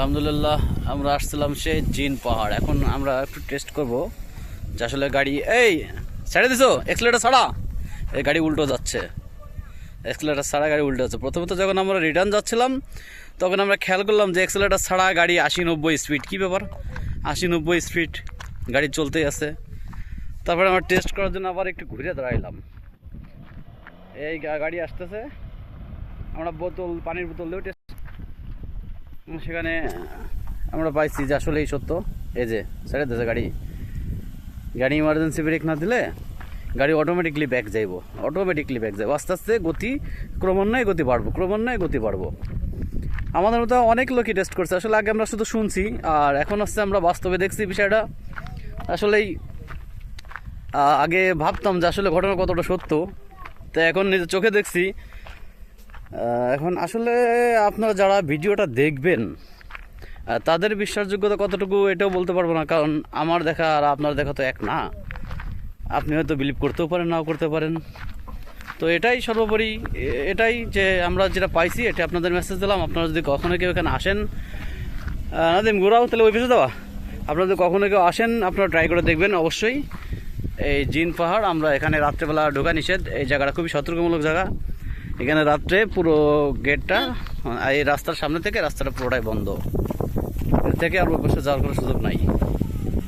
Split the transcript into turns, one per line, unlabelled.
আলহামদুলিল্লাহ, আমরা আসছিলাম সে জিন পাহাড়। এখন আমরা একটু টেস্ট করব যে আসলে গাড়ি এই, ছেড়ে দিছো? এক্সলেটার ছাড়া? এই গাড়ি উল্টো যাচ্ছে। এক্সেলেটার ছাড়া গাড়ি উল্টো যাচ্ছে। প্রথমত যখন আমরা রিটার্ন যাচ্ছিলাম, তখন আমরা খেয়াল করলাম যে এক্সেলেটার ছাড়া গাড়ি আশি নব্বই স্পিড কী ব্যাপার? আশি নব্বই স্পিড গাড়ি চলতেই আছে। তারপরে আমরা টেস্ট করার জন্য আবার একটু ঘুরে দাঁড়াইলাম। এই গাড়ি আসতেছে। আমরা বোতল পানির বোতল দিয়েও টেস্ট সেখানে আমরা পাইছি যে আসলেই সত্য। এই যে, ছেড়ে দিয়েছে গাড়ি। গাড়ি ইমার্জেন্সি ব্রেক না দিলে গাড়ি অটোমেটিকলি ব্যাক যাইব। অটোমেটিকলি ব্যাক যাইব। আস্তে আস্তে গতি ক্রমান্বয়ে গতি বাড়বো, ক্রমান্বয়ে গতি বাড়বো। আমাদের মতো অনেক লোকই টেস্ট করছে। আসলে আগে আমরা শুধু শুনছি, আর এখন হচ্ছে আমরা বাস্তবে দেখছি বিষয়টা। আসলেই আগে ভাবতাম যে আসলে ঘটনা কতটা সত্য। তো এখন নিজের চোখে দেখছি এখন আসলে আপনারা যারা ভিডিওটা দেখবেন তাদের বিশ্বাসযোগ্যতা কতটুকু এটাও বলতে পারব না, কারণ আমার দেখা আর আপনার দেখা তো এক না। আপনি হয়তো বিলিভ করতেও পারেন, নাও করতে পারেন। তো এটাই সর্বোপরি এটাই যে আমরা যেটা পাইছি, এটা আপনাদের মেসেজ দিলাম। আপনারা যদি কখনো কেউ এখানে আসেন নাদিম, ঘোরাও, তাহলে ওই পিছু দেওয়া। আপনারা যদি কখনো কেউ আসেন, আপনারা ট্রাই করে দেখবেন অবশ্যই। এই জিন পাহাড়, আমরা এখানে রাত্রেবেলা ঢোকা নিষেধ। এই জায়গাটা খুবই সতর্কমূলক জায়গা। এখানে রাত্রে পুরো গেটটা, এই রাস্তার সামনে থেকে রাস্তাটা পুরোটাই বন্ধ। এর থেকে আর ওই পাশে যাওয়ার কোনো সুযোগ নাই।